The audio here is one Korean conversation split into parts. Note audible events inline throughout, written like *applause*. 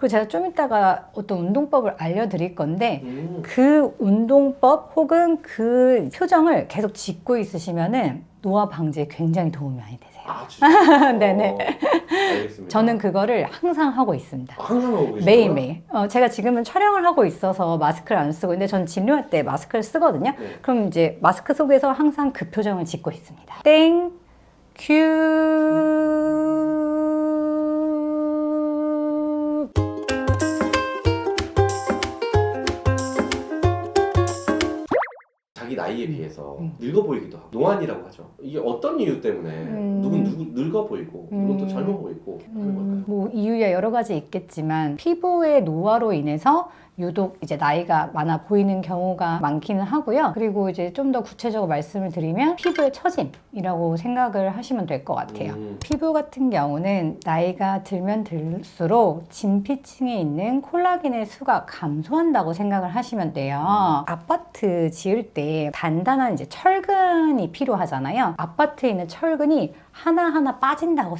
그리고 제가 좀 이따가 어떤 운동법을 알려드릴 건데 음. 그 운동법 혹은 그 표정을 계속 짓고 있으시면은 노화 방지에 굉장히 도움이 많이 되세요. 아 진짜. *laughs* 네네. 어, 알겠습니다. 저는 그거를 항상 하고 있습니다. 아, 항상 하고 계세요. 매일매일. 어, 제가 지금은 촬영을 하고 있어서 마스크를 안 쓰고 있는데 전 진료할 때 마스크를 쓰거든요. 네. 그럼 이제 마스크 속에서 항상 그 표정을 짓고 있습니다. 땡, 큐. 나이에 비해서 음. 늙어 보이기도 하고 노안이라고 하죠. 이게 어떤 이유 때문에 음. 누군 누구 늙어 보이고 누군 또 음. 젊어 보이고 하는 음, 걸까요? 뭐 이유야 여러 가지 있겠지만 피부의 노화로 인해서 유독 이제 나이가 많아 보이는 경우가 많기는 하고요. 그리고 이제 좀 더 구체적으로 말씀을 드리면 피부의 처짐이라고 생각을 하시면 될 것 같아요. 음. 피부 같은 경우는 나이가 들면 들수록 진피층에 있는 콜라겐의 수가 감소한다고 생각을 하시면 돼요. 아파트 지을 때 단단한 이제 철근이 필요하잖아요. 아파트에 있는 철근이 하나하나 빠진다고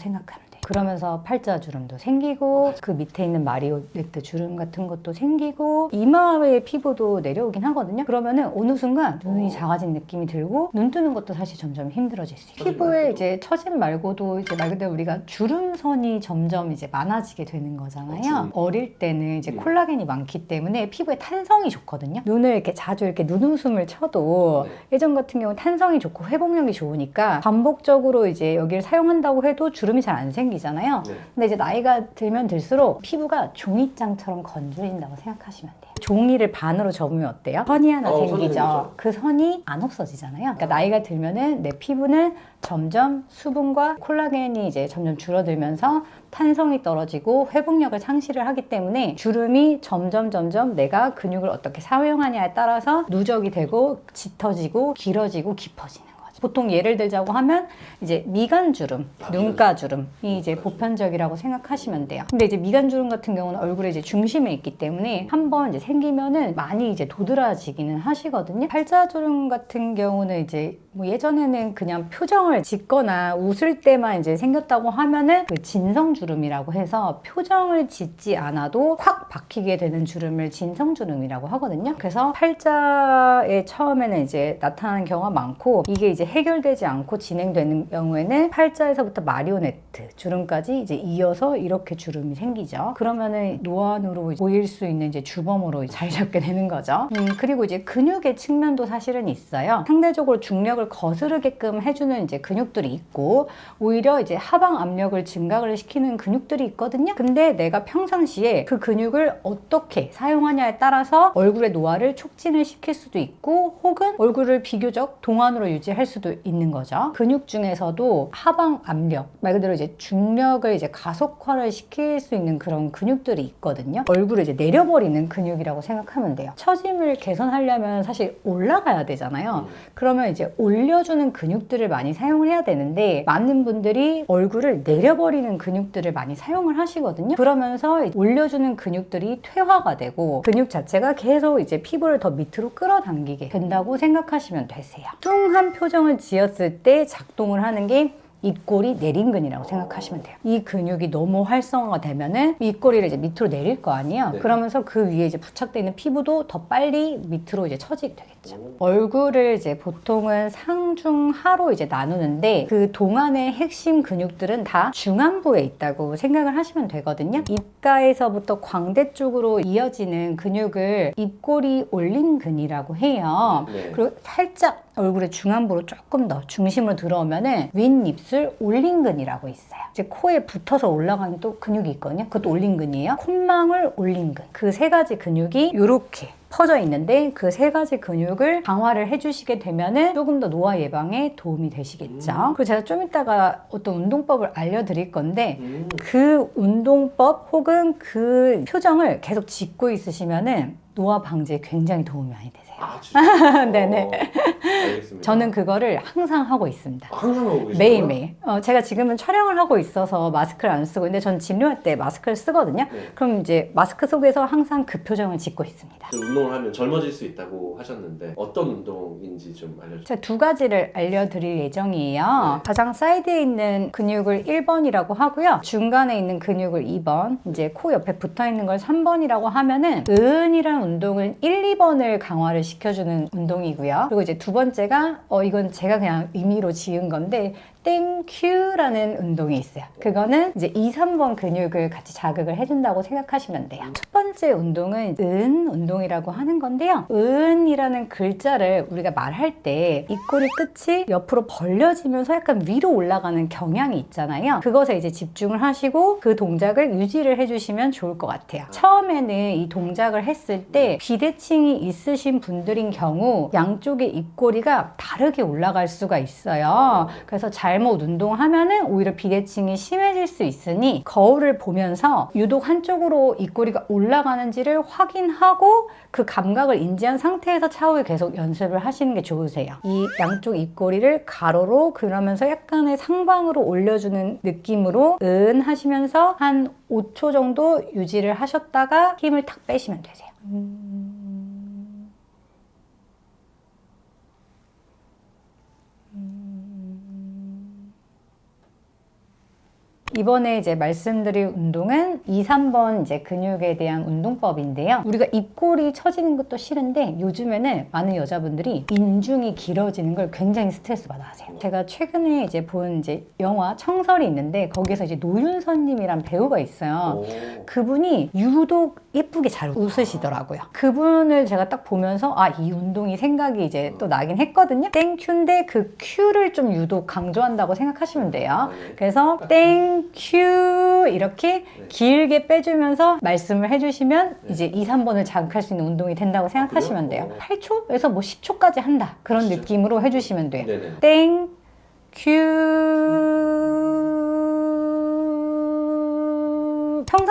돼요. 그러면서 팔자 주름도 생기고 그 밑에 있는 마리오네트 주름 같은 것도 생기고 이마의 피부도 내려오긴 하거든요. 그러면은 어느 순간 눈이 어. 작아진 느낌이 들고 눈 뜨는 것도 사실 점점 힘들어질 수 있어요. 피부에? 이제 처짐 말고도 이제 말 그대로 우리가 주름선이 점점 이제 많아지게 되는 거잖아요. 어. 어릴 때는 이제 음. 콜라겐이 많기 때문에 피부에 탄성이 좋거든요. 눈을 이렇게 자주 이렇게 눈웃음을 쳐도 네. 예전 같은 경우는 탄성이 좋고 회복력이 좋으니까 반복적으로 이제 여기를 사용한다고 해도 주름이 잘 안 생기 잖아요. 네. 근데 이제 나이가 들면 들수록 피부가 종이장처럼 건조해진다고 생각하시면 돼요. 종이를 반으로 접으면 어때요? 선이 하나 어, 선이 생기죠. 생기죠. 그 선이 안 없어지잖아요. 그러니까 아. 나이가 들면은 내 피부는 점점 수분과 콜라겐이 이제 점점 줄어들면서 탄성이 떨어지고 회복력을 상실을 하기 때문에 주름이 점점 점점 내가 근육을 어떻게 사용하냐에 따라서 누적이 되고 짙어지고 길어지고 깊어지는. 보통 예를 들자고 하면 이제 미간 주름, 아, 눈가 주름이 이제 보편적이라고 생각하시면 돼요. 근데 이제 미간 주름 같은 경우는 얼굴의 이제 중심에 있기 때문에 한번 이제 생기면은 많이 이제 도드라지기는 하시거든요. 팔자 주름 같은 경우는 이제 뭐 예전에는 그냥 표정을 짓거나 웃을 때만 이제 생겼다고 하면은 그 진성 주름이라고 해서 표정을 짓지 않아도 확 박히게 되는 주름을 진성 주름이라고 하거든요. 그래서 팔자에 처음에는 이제 나타나는 경우가 많고 이게 이제 해결되지 않고 진행되는 경우에는 팔자에서부터 마리오네트 주름까지 이제 이어서 이렇게 주름이 생기죠. 그러면은 노안으로 보일 수 있는 이제 주범으로 자리 잡게 되는 거죠. 음, 그리고 이제 근육의 측면도 사실은 있어요. 상대적으로 중력을 거스르게끔 해주는 이제 근육들이 있고 오히려 이제 하방 압력을 증가를 시키는 근육들이 있거든요. 근데 내가 평상시에 그 근육을 어떻게 사용하냐에 따라서 얼굴의 노화를 촉진을 시킬 수도 있고 혹은 얼굴을 비교적 동안으로 유지할 수도 있는 거죠. 근육 중에서도 하방 압력 말 그대로 이제 중력을 이제 가속화를 시킬 수 있는 그런 근육들이 있거든요. 얼굴을 이제 내려버리는 근육이라고 생각하면 돼요. 처짐을 개선하려면 사실 올라가야 되잖아요. 음. 그러면 이제 올려주는 근육들을 많이 사용을 해야 되는데 많은 분들이 얼굴을 내려버리는 근육들을 많이 사용을 하시거든요. 그러면서 올려주는 근육들이 퇴화가 되고 근육 자체가 계속 이제 피부를 더 밑으로 끌어당기게 된다고 생각하시면 되세요. 뚱한 표정을 지었을 때 작동을 하는 게 입꼬리 내림근이라고 생각하시면 돼요. 이 근육이 너무 활성화가 되면은 입꼬리를 이제 밑으로 내릴 거 아니에요. 네. 그러면서 그 위에 이제 부착돼 있는 피부도 더 빨리 밑으로 이제 처지게 되겠죠. 오. 얼굴을 이제 보통은 상중하로 이제 나누는데 그 동안의 핵심 근육들은 다 중안부에 있다고 생각을 하시면 되거든요. 입가에서부터 광대 쪽으로 이어지는 근육을 입꼬리 올림근이라고 해요. 네. 그리고 살짝 얼굴의 중안부로 조금 더 중심으로 들어오면은 윗입술 올림근이라고 있어요. 이제 코에 붙어서 올라가는 또 근육이 있거든요. 그것도 올림근이에요. 콧망울 올림근. 그 세 가지 근육이 이렇게 퍼져 있는데 그 세 가지 근육을 강화를 해주시게 되면은 조금 더 노화 예방에 도움이 되시겠죠. 음. 그리고 제가 좀 이따가 어떤 운동법을 알려드릴 건데 음. 그 운동법 혹은 그 표정을 계속 짓고 있으시면은 노화 방지에 굉장히 도움이 많이 되세요. 아 진짜. *laughs* 네네. 어, 알겠습니다. 저는 그거를 항상 하고 있습니다. 아, 항상 하고 계시요 매일매일. 어, 제가 지금은 촬영을 하고 있어서 마스크를 안 쓰고 있는데 전 진료할 때 마스크를 쓰거든요. 네. 그럼 이제 마스크 속에서 항상 그 표정을 짓고 있습니다. 그 운동을 하면 젊어질 수 있다고 하셨는데 어떤 운동인지 좀 알려주세요. 제가 두 가지를 알려드릴 예정이에요. 네. 가장 사이드에 있는 근육을 1번이라고 하고요. 중간에 있는 근육을 2번, 이제 코 옆에 붙어 있는 걸 3번이라고 하면은 은이라는 운동은 1, 2번을 강화를 시켜주는 운동이고요. 그리고 이제 두 번째가 어 이건 제가 그냥 의미로 지은 건데 땡큐라는 운동이 있어요. 그거는 이제 2, 3번 근육을 같이 자극을 해준다고 생각하시면 돼요. 첫 번째 운동은 은 운동이라고 하는 건데요. 은이라는 글자를 우리가 말할 때 입꼬리 끝이 옆으로 벌려지면서 약간 위로 올라가는 경향이 있잖아요. 그것에 이제 집중을 하시고 그 동작을 유지를 해주시면 좋을 것 같아요. 처음에는 이 동작을 했을 때 비대칭이 있으신 분들인 경우 양쪽의 입꼬리가 다르게 올라갈 수가 있어요. 그래서 잘못 운동하면은 오히려 비대칭이 심해질 수 있으니 거울을 보면서 유독 한쪽으로 입꼬리가 올라 가는지를 확인하고 그 감각을 인지한 상태에서 차후에 계속 연습을 하시는 게 좋으세요. 이 양쪽 입꼬리를 가로로 그러면서 약간의 상방으로 올려주는 느낌으로 은 하시면서 한 5초 정도 유지를 하셨다가 힘을 탁 빼시면 되세요. 이번에 이제 말씀드릴 운동은 2, 3번 이제 근육에 대한 운동법인데요. 우리가 입꼬리 처지는 것도 싫은데 요즘에는 많은 여자분들이 인중이 길어지는 걸 굉장히 스트레스 받아 하세요. 제가 최근에 이제 본 이제 영화 청설이 있는데 거기서 이제 노윤선님이란 배우가 있어요. 오. 그분이 유독 예쁘게 잘 웃으시더라고요. 그분을 제가 딱 보면서 아, 이 운동이 생각이 이제 또 나긴 했거든요. 땡큐인데 그 큐를 좀 유독 강조한다고 생각하시면 돼요. 네. 그래서 땡큐 이렇게 네. 길게 빼주면서 말씀을 해주시면 네. 이제 2, 3번을 자극할 수 있는 운동이 된다고 생각하시면 그래요? 돼요. 어. 8초에서 뭐 10초까지 한다. 그런 진짜? 느낌으로 해주시면 돼요. 네네. 땡, 큐.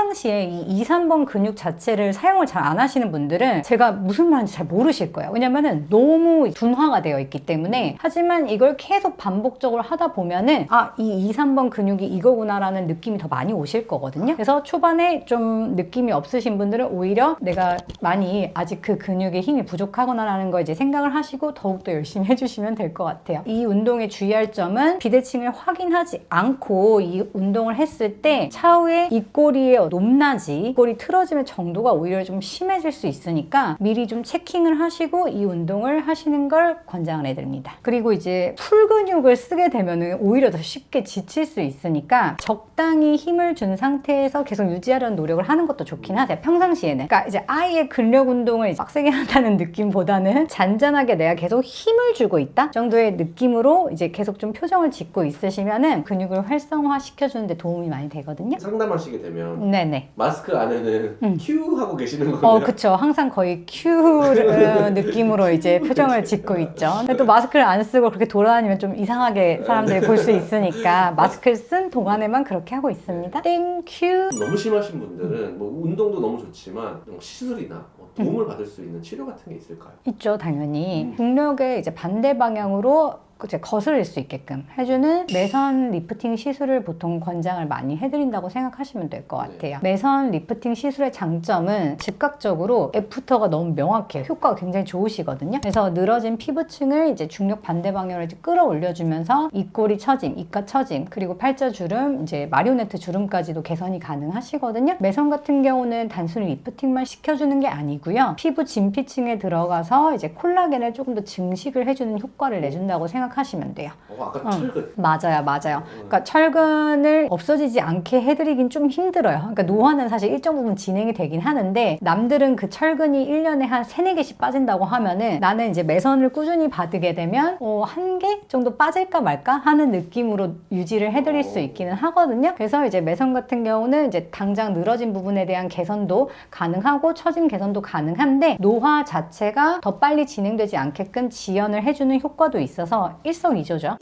평상시에 이 2, 3번 근육 자체를 사용을 잘 안 하시는 분들은 제가 무슨 말인지 잘 모르실 거예요. 왜냐면은 너무 둔화가 되어 있기 때문에. 하지만 이걸 계속 반복적으로 하다 보면은 아, 이 2, 3번 근육이 이거구나라는 느낌이 더 많이 오실 거거든요. 그래서 초반에 좀 느낌이 없으신 분들은 오히려 내가 많이 아직 그 근육에 힘이 부족하구나라는 걸 이제 생각을 하시고 더욱더 열심히 *laughs* 해주시면 될 것 같아요. 이 운동에 주의할 점은 비대칭을 확인하지 않고 이 운동을 했을 때 차후에 입꼬리의 높낮이, 입꼬리 틀어짐의 정도가 오히려 좀 심해질 수 있으니까 미리 좀 체킹을 하시고 이 운동을 하시는 걸 권장을 해드립니다. 그리고 이제 풀 근육을 쓰게 되면은 오히려 더 쉽게 지칠 수 있으니까 적당히 힘을 준 상태에서 계속 유지하려는 노력을 하는 것도 좋긴 하세요. 평상시에는. 그러니까 이제 아예 근력 운동을 빡세게 *laughs* 한다는 느낌보다는 잔잔하게 내가 계속 힘을 주고 있다 정도의 느낌으로 이제 계속 좀 표정을 짓고 있으시면은 근육을 활성화 시켜주는데 도움이 많이 되거든요. 상담하시게 되면 네 네. 마스크 안에는 음. 큐 하고 계시는 거예요. 어, 그쵸. 항상 거의 큐 *laughs* 느낌으로 이제 표정을 짓고 있죠. 근데 또 마스크를 안 쓰고 그렇게 돌아다니면 좀 이상하게 사람들이 볼 수 있으니까 *laughs* 마스크를 쓴 동안에만 그렇게 하고 있습니다. 땡큐. 너무 심하신 분들은 뭐 운동도 너무 좋지만 뭐 시술이나 뭐 도움을 받을 수 있는 치료 같은 게 있을까요? 있죠, 당연히. 음. 중력의 이제 반대 방향으로 이제 거슬릴 수 있게끔 해주는 매선 리프팅 시술을 보통 권장을 많이 해드린다고 생각하시면 될 것 같아요. 매선 리프팅 시술의 장점은 즉각적으로 애프터가 너무 명확해요. 효과가 굉장히 좋으시거든요. 그래서 늘어진 피부층을 이제 중력 반대 방향으로 이제 끌어올려주면서 입꼬리 처짐, 입가 처짐, 그리고 팔자 주름, 이제 마리오네트 주름까지도 개선이 가능하시거든요. 매선 같은 경우는 단순히 리프팅만 시켜주는 게 아니고요. 피부 진피층에 들어가서 이제 콜라겐을 조금 더 증식을 해주는 효과를 내준다고 생각 하시면 돼요. 어, 아까 어. 철근. 맞아요, 맞아요. 그러니까 철근을 없어지지 않게 해드리긴 좀 힘들어요. 그러니까 노화는 사실 일정 부분 진행이 되긴 하는데 남들은 그 철근이 1년에 한 3, 4개씩 빠진다고 하면은 나는 이제 매선을 꾸준히 받게 되면 어, 한 개 정도 빠질까 말까 하는 느낌으로 유지를 해드릴 수 있기는 하거든요. 그래서 이제 매선 같은 경우는 이제 당장 늘어진 부분에 대한 개선도 가능하고 처짐 개선도 가능한데 노화 자체가 더 빨리 진행되지 않게끔 지연을 해주는 효과도 있어서 일석이조죠.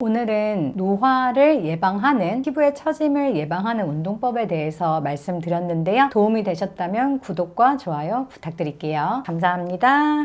오늘은 노화를 예방하는 피부의 처짐을 예방하는 운동법에 대해서 말씀드렸는데요. 도움이 되셨다면 구독과 좋아요 부탁드릴게요. 감사합니다.